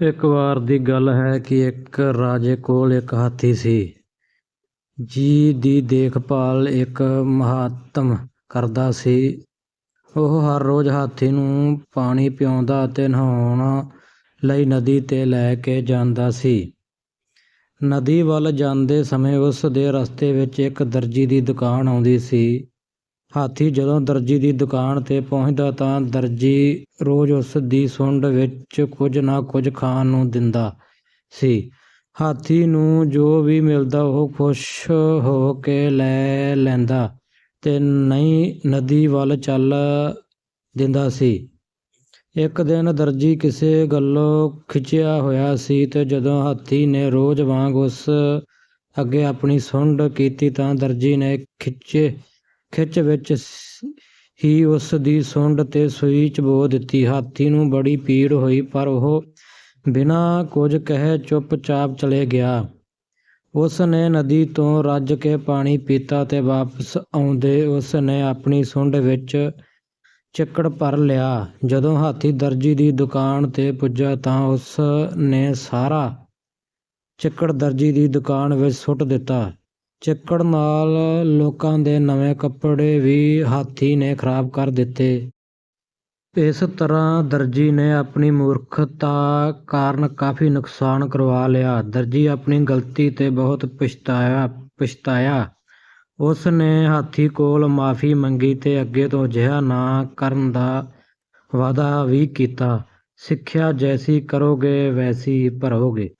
ਇੱਕ ਵਾਰ ਦੀ ਗੱਲ ਹੈ ਕਿ ਇੱਕ ਰਾਜੇ ਕੋਲ ਇੱਕ ਹਾਥੀ ਸੀ। ਜੀ ਦੀ ਦੇਖਭਾਲ ਇੱਕ ਮਹਾਤਮ ਕਰਦਾ ਸੀ। ਉਹ ਹਰ ਰੋਜ਼ ਹਾਥੀ ਨੂੰ ਪਾਣੀ ਪਿਆਉਂਦਾ ਅਤੇ ਨਹਾਉਣ ਲਈ ਨਦੀ 'ਤੇ ਲੈ ਕੇ ਜਾਂਦਾ ਸੀ। ਨਦੀ ਵੱਲ ਜਾਂਦੇ ਸਮੇਂ ਉਸ ਦੇ ਰਸਤੇ ਵਿੱਚ ਇੱਕ ਦਰਜੀ ਦੀ ਦੁਕਾਨ ਆਉਂਦੀ ਸੀ। ਹਾਥੀ ਜਦੋਂ ਦਰਜੀ ਦੀ ਦੁਕਾਨ 'ਤੇ ਪਹੁੰਚਦਾ ਤਾਂ ਦਰਜੀ ਰੋਜ਼ ਉਸ ਦੀ ਸੁੰਡ ਵਿੱਚ ਕੁਝ ਨਾ ਕੁਝ ਖਾਣ ਨੂੰ ਦਿੰਦਾ ਸੀ। ਹਾਥੀ ਨੂੰ ਜੋ ਵੀ ਮਿਲਦਾ ਉਹ ਖੁਸ਼ ਹੋ ਕੇ ਲੈ ਲੈਂਦਾ ਤੇ ਨਹੀਂ ਨਦੀ ਵੱਲ ਚੱਲ ਦਿੰਦਾ ਸੀ। ਇੱਕ ਦਿਨ ਦਰਜੀ ਕਿਸੇ ਗੱਲੋਂ ਖਿੱਚਿਆ ਹੋਇਆ ਸੀ ਤੇ ਜਦੋਂ ਹਾਥੀ ਨੇ ਰੋਜ਼ ਵਾਂਗ ਉਸ ਅੱਗੇ ਆਪਣੀ ਸੁੰਡ ਕੀਤੀ ਤਾਂ ਦਰਜੀ ਨੇ ਖਿੱਚੇ ਖਿੱਚ ਵਿੱਚ ਹੀ ਉਸ ਦੀ ਸੁੰਡ ਤੇ ਸੂਈ ਚਬੋ ਦਿੱਤੀ। ਹਾਥੀ ਨੂੰ ਬੜੀ ਪੀੜ ਹੋਈ, ਪਰ ਉਹ ਬਿਨਾਂ ਕੁਝ ਕਹੇ ਚੁੱਪਚਾਪ ਚਲੇ ਗਿਆ। ਉਸ ਨੇ ਨਦੀ ਤੋਂ ਰੱਜ ਕੇ ਪਾਣੀ ਪੀਤਾ ਤੇ ਵਾਪਸ ਆਉਂਦੇ ਉਸ ਨੇ ਆਪਣੀ ਸੁੰਡ ਵਿੱਚ ਚਿੱਕੜ ਭਰ ਲਿਆ। ਜਦੋਂ ਹਾਥੀ ਦਰਜੀ ਦੀ ਦੁਕਾਨ ਤੇ ਪੁੱਜਾ ਤਾਂ ਉਸ ਨੇ ਸਾਰਾ ਚਿੱਕੜ ਦਰਜੀ ਦੀ ਦੁਕਾਨ ਵਿੱਚ ਸੁੱਟ ਦਿੱਤਾ। ਚਿੱਕੜ ਨਾਲ ਲੋਕਾਂ ਦੇ ਨਵੇਂ ਕੱਪੜੇ ਵੀ ਹਾਥੀ ਨੇ ਖਰਾਬ ਕਰ ਦਿੱਤੇ। ਇਸ ਤਰ੍ਹਾਂ ਦਰਜੀ ਨੇ ਆਪਣੀ ਮੂਰਖਤਾ ਕਾਰਨ ਕਾਫੀ ਨੁਕਸਾਨ ਕਰਵਾ ਲਿਆ। ਦਰਜੀ ਆਪਣੀ ਗਲਤੀ ਤੇ ਬਹੁਤ ਪਛਤਾਇਆ ਪਛਤਾਇਆ। ਉਸ ਨੇ ਹਾਥੀ ਕੋਲ ਮਾਫੀ ਮੰਗੀ ਤੇ ਅੱਗੇ ਤੋਂ ਅਜਿਹਾ ਨਾ ਕਰਨ ਦਾ ਵਾਅਦਾ ਵੀ ਕੀਤਾ। ਸਿੱਖਿਆ ਜੈਸੀ ਕਰੋਗੇ, ਵੈਸੀ ਭਰੋਗੇ।